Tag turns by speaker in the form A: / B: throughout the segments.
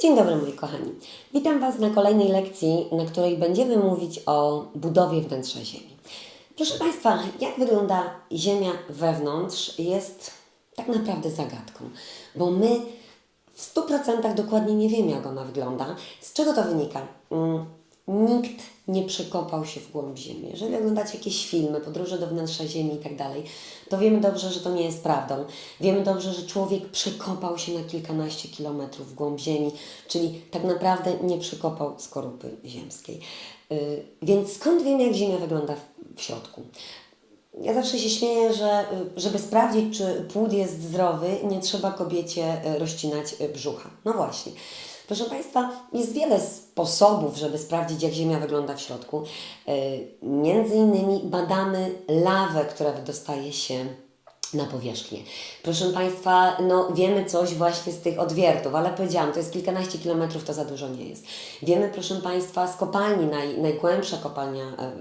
A: Dzień dobry moi kochani. Witam Was na kolejnej lekcji, na której będziemy mówić o budowie wnętrza Ziemi. Proszę Państwa, jak wygląda Ziemia wewnątrz jest tak naprawdę zagadką, bo my w 100% dokładnie nie wiemy, jak ona wygląda. Z czego to wynika? Nikt nie przekopał się w głąb Ziemi. Jeżeli oglądacie jakieś filmy, podróże do wnętrza Ziemi i tak dalej, to wiemy dobrze, że to nie jest prawdą. Wiemy dobrze, że człowiek przekopał się na kilkanaście kilometrów w głąb Ziemi, czyli tak naprawdę nie przekopał skorupy ziemskiej. Yy, więc skąd wiemy, jak Ziemia wygląda w, w środku? Ja zawsze się śmieję, że y, żeby sprawdzić, czy płód jest zdrowy, nie trzeba kobiecie y, rozcinać y, brzucha. No właśnie. Proszę Państwa, jest wiele sposobów, żeby sprawdzić, jak Ziemia wygląda w środku. Y, Między innymi badamy lawę, która wydostaje się na powierzchnię. Proszę Państwa, no wiemy coś właśnie z tych odwiertów, ale powiedziałam, to jest kilkanaście kilometrów, to za dużo nie jest. Wiemy, proszę Państwa, z kopalni, naj, najgłębsza kopalnia e,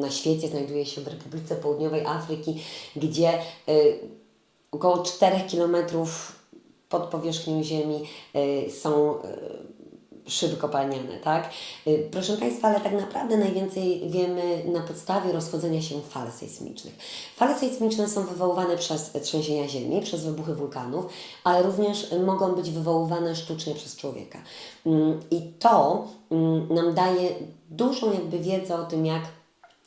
A: na świecie znajduje się w Republice Południowej Afryki, gdzie y, około 4 kilometrów pod powierzchnią Ziemi y, są y, szyby kopalniane, tak? Y, Proszę Państwa, ale tak naprawdę najwięcej wiemy na podstawie rozchodzenia się fal sejsmicznych. Fale sejsmiczne są wywoływane przez trzęsienia ziemi, przez wybuchy wulkanów, ale również mogą być wywoływane sztucznie przez człowieka. Ym, I to ym, nam daje dużą jakby wiedzę o tym, jak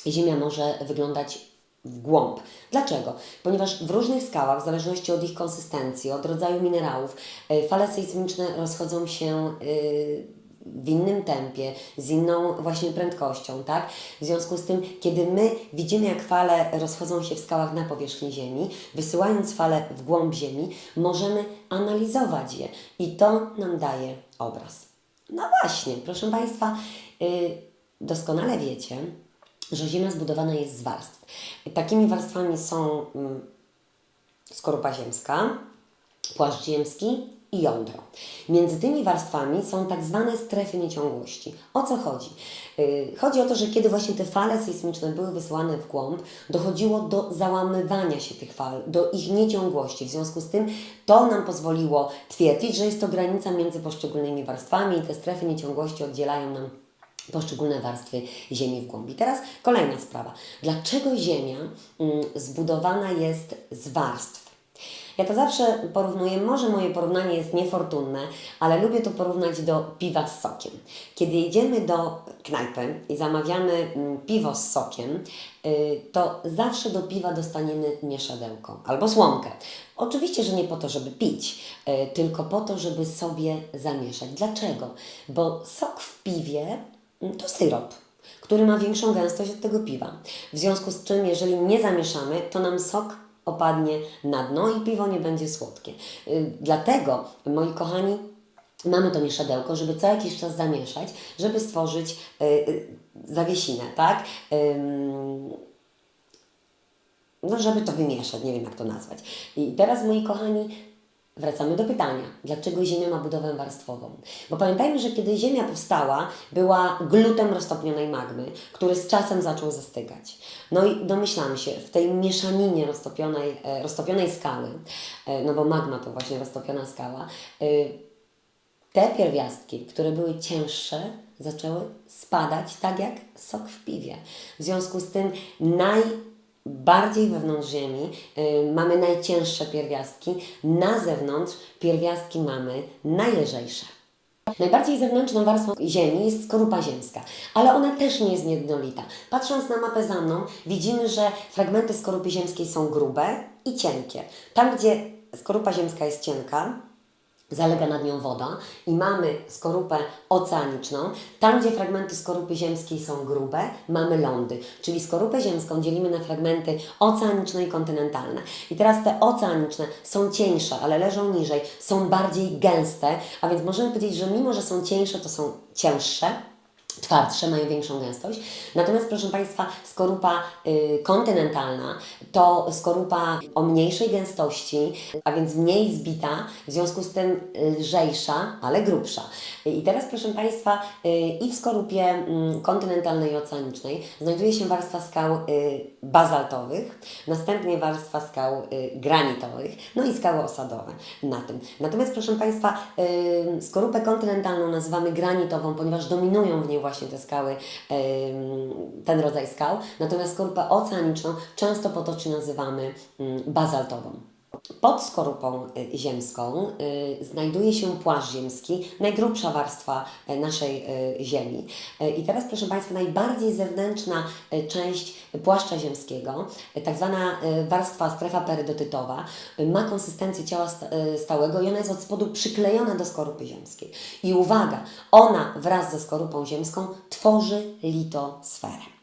A: Ziemia może wyglądać w głąb. Dlaczego? Ponieważ w różnych skałach, w zależności od ich konsystencji, od rodzaju minerałów, y, fale sejsmiczne rozchodzą się y, w innym tempie, z inną właśnie prędkością, tak? W związku z tym, kiedy my widzimy, jak fale rozchodzą się w skałach na powierzchni Ziemi, wysyłając fale w głąb Ziemi, możemy analizować je i to nam daje obraz. No właśnie, proszę Państwa, y, doskonale wiecie, że Ziemia zbudowana jest z warstw. Takimi warstwami są mm, skorupa ziemska, płaszcz ziemski i jądro. Między tymi warstwami są tak zwane strefy nieciągłości. O co chodzi? Yy, Chodzi o to, że kiedy właśnie te fale sejsmiczne były wysyłane w głąb, dochodziło do załamywania się tych fal, do ich nieciągłości. W związku z tym to nam pozwoliło twierdzić, że jest to granica między poszczególnymi warstwami i te strefy nieciągłości oddzielają nam poszczególne warstwy Ziemi w głębi. Teraz kolejna sprawa. Dlaczego Ziemia mm, zbudowana jest z warstw? Ja to zawsze porównuję, może moje porównanie jest niefortunne, ale lubię to porównać do piwa z sokiem. Kiedy jedziemy do knajpy i zamawiamy mm, piwo z sokiem, y, to zawsze do piwa dostaniemy mieszadełko albo słomkę. Oczywiście, że nie po to, żeby pić, y, tylko po to, żeby sobie zamieszać. Dlaczego? Bo sok w piwie to syrop który ma większą gęstość od tego piwa. W związku z czym, jeżeli nie zamieszamy, to nam sok opadnie na dno i piwo nie będzie słodkie. Y, Dlatego, moi kochani, mamy to mieszadełko, żeby co jakiś czas zamieszać, żeby stworzyć y, y, zawiesinę, tak? No, żeby to wymieszać, nie wiem jak to nazwać. I teraz, moi kochani, wracamy do pytania, dlaczego Ziemia ma budowę warstwową? Bo pamiętajmy, że kiedy Ziemia powstała, była glutem roztopnionej magmy, który z czasem zaczął zastygać. No i domyślamy się, w tej mieszaninie roztopionej, e, roztopionej skały, e, no bo magma to właśnie roztopiona skała, e, te pierwiastki, które były cięższe, zaczęły spadać tak jak sok w piwie. W związku z tym najbardziej wewnątrz Ziemi y, mamy najcięższe pierwiastki, na zewnątrz pierwiastki mamy najlżejsze. Najbardziej zewnętrzną warstwą Ziemi jest skorupa ziemska, ale ona też nie jest jednolita. Patrząc na mapę za mną, widzimy, że fragmenty skorupy ziemskiej są grube i cienkie. Tam, gdzie skorupa ziemska jest cienka, zalega nad nią woda i mamy skorupę oceaniczną. Tam, gdzie fragmenty skorupy ziemskiej są grube, mamy lądy. Czyli skorupę ziemską dzielimy na fragmenty oceaniczne i kontynentalne. I teraz te oceaniczne są cieńsze, ale leżą niżej, są bardziej gęste, a więc możemy powiedzieć, że mimo, że są cieńsze, to są cięższe. Twardsze, mają większą gęstość. Natomiast, proszę Państwa, skorupa y, kontynentalna to skorupa o mniejszej gęstości, a więc mniej zbita, w związku z tym lżejsza, ale grubsza. I teraz, proszę Państwa, y, i w skorupie mm, kontynentalnej i oceanicznej znajduje się warstwa skał y, bazaltowych, następnie warstwa skał granitowych, no i skały osadowe na tym. Natomiast, proszę Państwa, skorupę kontynentalną nazywamy granitową, ponieważ dominują w niej właśnie te skały, ten rodzaj skał. Natomiast skorupę oceaniczną często potocznie nazywamy ym, bazaltową. Pod skorupą y, ziemską y, znajduje się płaszcz ziemski, najgrubsza warstwa y, naszej Ziemi. I teraz, proszę Państwa, najbardziej zewnętrzna część płaszcza ziemskiego, tak zwana warstwa strefa perydotytowa, ma konsystencję ciała sta- stałego i ona jest od spodu przyklejona do skorupy ziemskiej. I uwaga, ona wraz ze skorupą ziemską tworzy litosferę.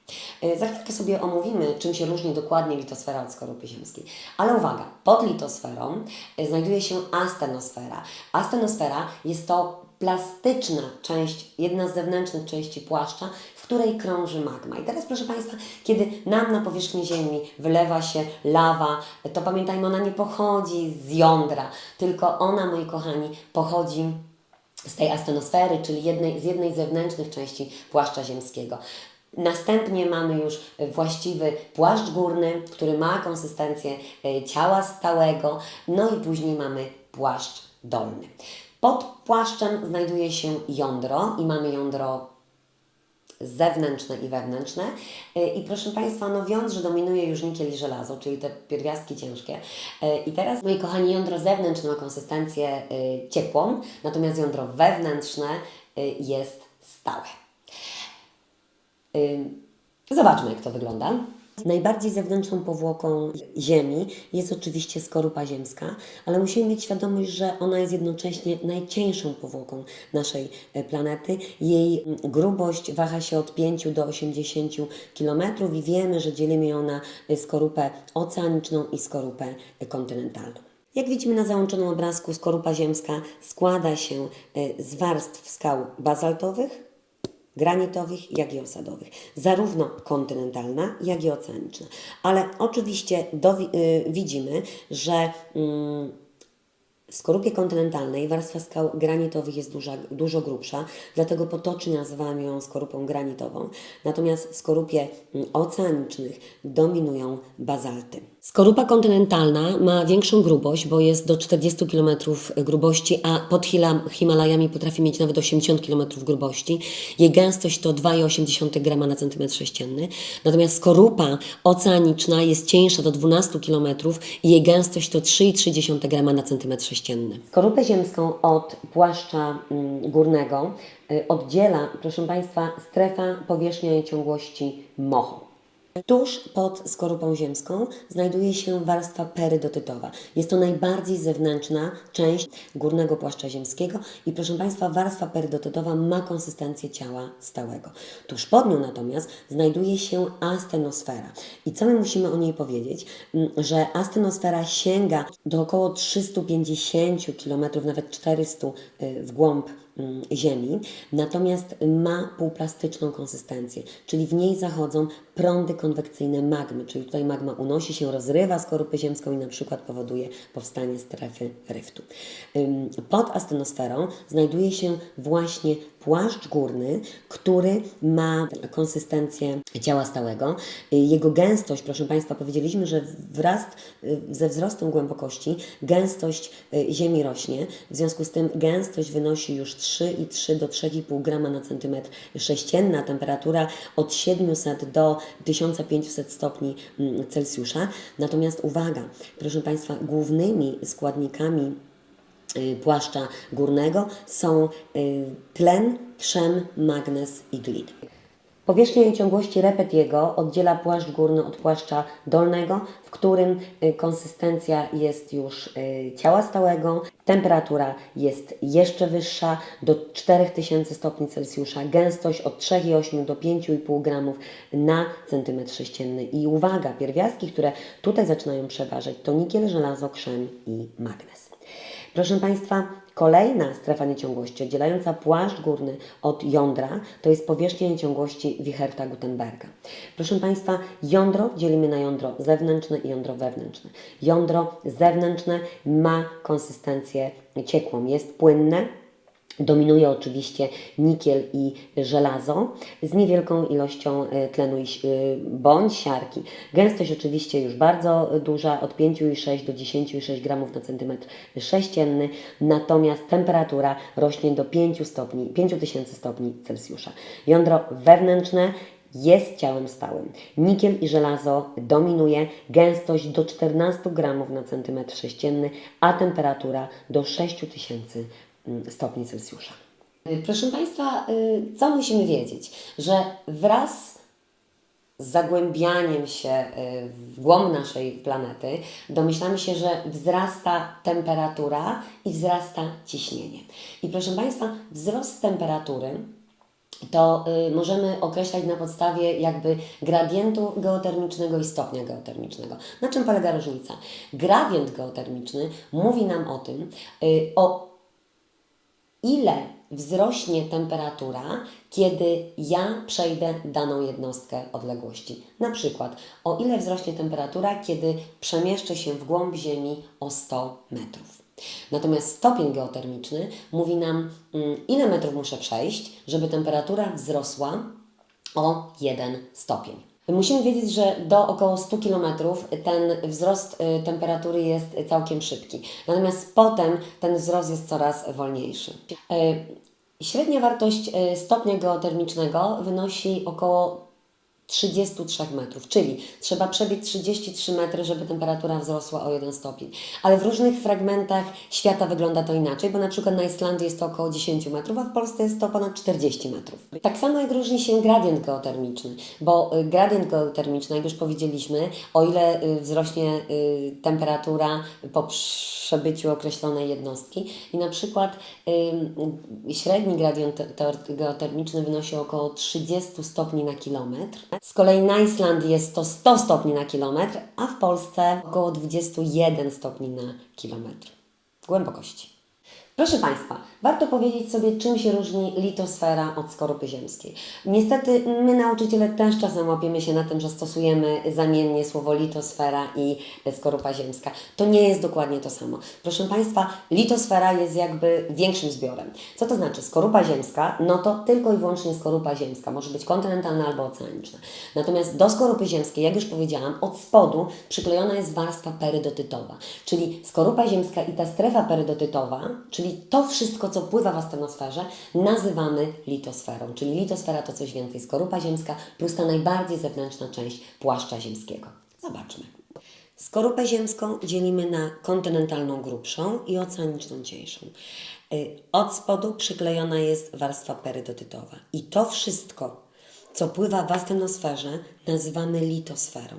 A: Y, Za chwilkę sobie omówimy, czym się różni dokładnie litosfera od skorupy ziemskiej. Ale uwaga, pod litosferą y, znajduje się astenosfera. Astenosfera jest to plastyczna część, jedna z zewnętrznych części płaszcza, w której krąży magma. I teraz, proszę Państwa, kiedy nam na powierzchni Ziemi wylewa się lawa, to pamiętajmy, ona nie pochodzi z jądra, tylko ona, moi kochani, pochodzi z tej astenosfery, czyli jednej, z jednej zewnętrznych części płaszcza ziemskiego. Następnie mamy już właściwy płaszcz górny, który ma konsystencję e, ciała stałego, no i później mamy płaszcz dolny. Pod płaszczem znajduje się jądro i mamy jądro zewnętrzne i wewnętrzne. E, I proszę Państwa, no wiąz, że dominuje już nikiel i żelazo, czyli te pierwiastki ciężkie. E, I teraz, moi kochani, jądro zewnętrzne ma konsystencję ciepłą, natomiast jądro wewnętrzne jest stałe. Zobaczmy, jak to wygląda. Najbardziej zewnętrzną powłoką Ziemi jest oczywiście skorupa ziemska, ale musimy mieć świadomość, że ona jest jednocześnie najcieńszą powłoką naszej e, planety. Jej mm, grubość waha się od 5 do 80 km i wiemy, że dzielimy ją na e, skorupę oceaniczną i skorupę e, kontynentalną. Jak widzimy na załączonym obrazku, skorupa ziemska składa się z warstw skał bazaltowych, granitowych, jak i osadowych. Zarówno kontynentalna, jak i oceaniczna. Ale oczywiście dowi- y, widzimy, że mm, w skorupie kontynentalnej warstwa skał granitowych jest duża, dużo grubsza, dlatego potocznie nazywamy ją skorupą granitową. Natomiast w skorupie mm, oceanicznych dominują bazalty. Skorupa kontynentalna ma większą grubość, bo jest do 40 km grubości, a pod Himalajami potrafi mieć nawet 80 km grubości. Jej gęstość to 2,8 g na centymetr sześcienny. Natomiast skorupa oceaniczna jest cieńsza do 12 km i jej gęstość to 3,3 g na centymetr sześcienny. Skorupę ziemską od płaszcza mm, górnego y, oddziela, proszę Państwa, strefa powierzchnia i ciągłości mocho. Tuż pod skorupą ziemską znajduje się warstwa perydotytowa. Jest to najbardziej zewnętrzna część górnego płaszcza ziemskiego i proszę Państwa, warstwa perydotytowa ma konsystencję ciała stałego. Tuż pod nią natomiast znajduje się astenosfera. I co my musimy o niej powiedzieć? Mm, Że astenosfera sięga do około 350 km, nawet 400 y, w głąb mm, Ziemi, natomiast ma półplastyczną konsystencję, czyli w niej zachodzą prądy konwekcyjne magmy, czyli tutaj magma unosi się, rozrywa skorupę ziemską i na przykład powoduje powstanie strefy ryftu. Pod astenosferą znajduje się właśnie płaszcz górny, który ma konsystencję ciała stałego. Y, Jego gęstość, proszę Państwa, powiedzieliśmy, że wraz y, ze wzrostem głębokości gęstość y, ziemi rośnie. W związku z tym gęstość wynosi już 3,3 do 3,5 grama na centymetr sześcienny, a temperatura od 700 do 1500 stopni mm, Celsjusza. Natomiast uwaga, proszę Państwa, głównymi składnikami y, płaszcza górnego są y, tlen, trzem, magnez i glit. Powierzchnia i ciągłości Repetiego oddziela płaszcz górny od płaszcza dolnego, w którym y, konsystencja jest już y, ciała stałego, temperatura jest jeszcze wyższa do 4000 stopni Celsjusza, gęstość od 3,8 do 5,5 gramów na centymetr sześcienny. I uwaga, pierwiastki, które tutaj zaczynają przeważać to nikiel, żelazo, krzem i magnez. Proszę Państwa, kolejna strefa nieciągłości oddzielająca płaszcz górny od jądra to jest powierzchnia nieciągłości Wicherta Gutenberga. Proszę Państwa, jądro dzielimy na jądro zewnętrzne i jądro wewnętrzne. Jądro zewnętrzne ma konsystencję ciekłą, jest płynne, Dominuje oczywiście nikiel i żelazo z niewielką ilością e, tlenu i e, bądź siarki. Gęstość oczywiście już bardzo duża, od 5,6 do 10,6 gramów na centymetr sześcienny, natomiast temperatura rośnie do 5 stopni, 5000 stopni Celsjusza. Jądro wewnętrzne jest ciałem stałym. Nikiel i żelazo dominuje, gęstość do 14 gramów na centymetr sześcienny, a temperatura do 6000 mm, stopni Celsjusza. Proszę Państwa, y, co musimy wiedzieć? Że wraz z zagłębianiem się y, w głąb naszej planety domyślamy się, że wzrasta temperatura i wzrasta ciśnienie. I proszę Państwa, wzrost temperatury to y, możemy określać na podstawie jakby gradientu geotermicznego i stopnia geotermicznego. Na czym polega różnica? Gradient geotermiczny mówi nam o tym, o ile wzrośnie temperatura, kiedy ja przejdę daną jednostkę odległości. Na przykład, o ile wzrośnie temperatura, kiedy przemieszczę się w głąb Ziemi o 100 metrów. Natomiast stopień geotermiczny mówi nam, mm, ile metrów muszę przejść, żeby temperatura wzrosła o 1 stopień. Musimy wiedzieć, że do około 100 km ten wzrost y, temperatury jest całkiem szybki. Natomiast potem ten wzrost jest coraz wolniejszy. Y, Średnia wartość y, stopnia geotermicznego wynosi około 33 metrów, czyli trzeba przebiec 33 metry, żeby temperatura wzrosła o 1 stopień. Ale w różnych fragmentach świata wygląda to inaczej, bo na przykład na Islandii jest to około 10 metrów, a w Polsce jest to ponad 40 metrów. Tak samo jak różni się gradient geotermiczny, bo y, gradient geotermiczny, jak już powiedzieliśmy, o ile y, wzrośnie y, temperatura po przebyciu określonej jednostki i na przykład średni gradient te- te- geotermiczny wynosi około 30 stopni na kilometr. Z kolei na Islandii jest to 100 stopni na kilometr, a w Polsce około 21 stopni na kilometr głębokości. Proszę Państwa, warto powiedzieć sobie, czym się różni litosfera od skorupy ziemskiej. Niestety, my nauczyciele też czasem łapiemy się na tym, że stosujemy zamiennie słowo litosfera i skorupa ziemska. To nie jest dokładnie to samo. Proszę Państwa, litosfera jest jakby większym zbiorem. Co to znaczy? Skorupa ziemska, no to tylko i wyłącznie skorupa ziemska. Może być kontynentalna albo oceaniczna. Natomiast do skorupy ziemskiej, jak już powiedziałam, od spodu przyklejona jest warstwa perydotytowa. Czyli skorupa ziemska i ta strefa perydotytowa, czyli to wszystko, co pływa w astenosferze, nazywamy litosferą. Czyli litosfera to coś więcej. Skorupa ziemska plus ta najbardziej zewnętrzna część płaszcza ziemskiego. Zobaczmy. Skorupę ziemską dzielimy na kontynentalną grubszą i oceaniczną cieńszą. Y, Od spodu przyklejona jest warstwa perydotytowa. I to wszystko, co pływa w astenosferze, nazywamy litosferą.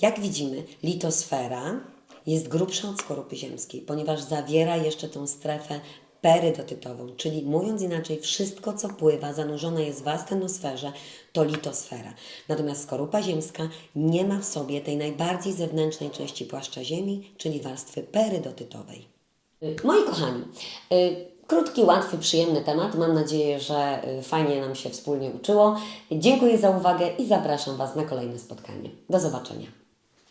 A: Jak widzimy, litosfera jest grubsza od skorupy ziemskiej, ponieważ zawiera jeszcze tą strefę perydotytową, czyli mówiąc inaczej, wszystko co pływa, zanurzone jest w astenosferze, to litosfera. Natomiast skorupa ziemska nie ma w sobie tej najbardziej zewnętrznej części płaszcza Ziemi, czyli warstwy perydotytowej. Moi kochani, y, krótki, łatwy, przyjemny temat. Mam nadzieję, że y, fajnie nam się wspólnie uczyło. Dziękuję za uwagę i zapraszam Was na kolejne spotkanie. Do zobaczenia.